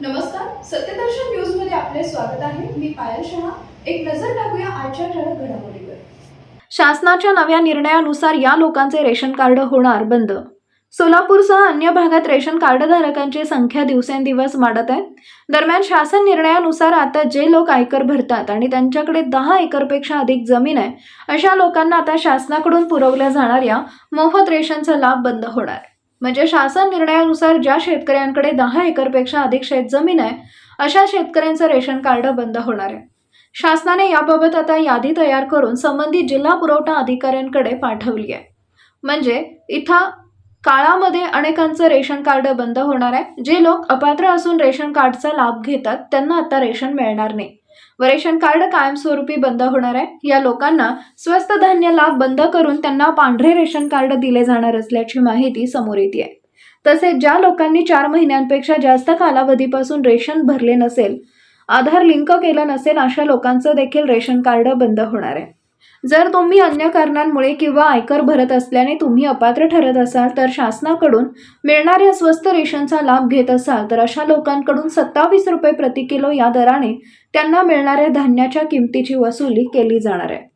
नमस्कार सत्यदर्शन न्यूजमध्ये आपले स्वागत आहे. मी पायल शहा. एक नजर टाकूया आजच्या ठळक घडामोडीवर. शासनाच्या नव्या निर्णयानुसार या लोकांचे रेशन कार्ड होणार बंद. सोलापूरसह अन्य भागात रेशन कार्डधारकांची संख्या दिवसेंदिवस वाढत आहे. दरम्यान शासन निर्णयानुसार आता जे लोक आयकर भरतात आणि त्यांच्याकडे दहा एकरपेक्षा अधिक जमीन आहे अशा लोकांना आता शासनाकडून पुरवल्या जाणाऱ्या मोफत रेशनचा लाभ बंद होणार. म्हणजे शासन निर्णयानुसार ज्या शेतकऱ्यांकडे दहा एकरपेक्षा अधिक शेत जमीन आहे अशा शेतकऱ्यांचं रेशन कार्ड बंद होणार आहे. शासनाने याबाबत आता यादी तयार करून संबंधित जिल्हा पुरवठा अधिकाऱ्यांकडे पाठवली आहे. म्हणजे इथं काळामध्ये अनेकांचं रेशन कार्ड बंद होणार आहे. जे लोक अपात्र असून रेशन कार्डचा लाभ घेतात त्यांना आता रेशन मिळणार नाही. व रेशन कार्ड कायमस्वरूपी बंद होणार आहे. या लोकांना स्वस्त धान्य लाभ बंद करून त्यांना पांढरे रेशन कार्ड दिले जाणार असल्याची माहिती समोर येते आहे तसेच ज्या लोकांनी चार महिन्यांपेक्षा जास्त कालावधीपासून रेशन भरले नसेल आधार लिंक केलं नसेल अशा लोकांचं देखील रेशन कार्ड बंद होणार आहे. जर तुम्ही अन्य कारणांमुळे किंवा आयकर भरत असल्याने तुम्ही अपात्र ठरत असाल तर शासनाकडून मिळणाऱ्या स्वस्त रेशनचा लाभ घेत असाल तर अशा लोकांकडून सत्तावीस रुपये प्रति किलो या दराने त्यांना मिळणाऱ्या धान्याच्या किमतीची वसुली केली जाणार आहे.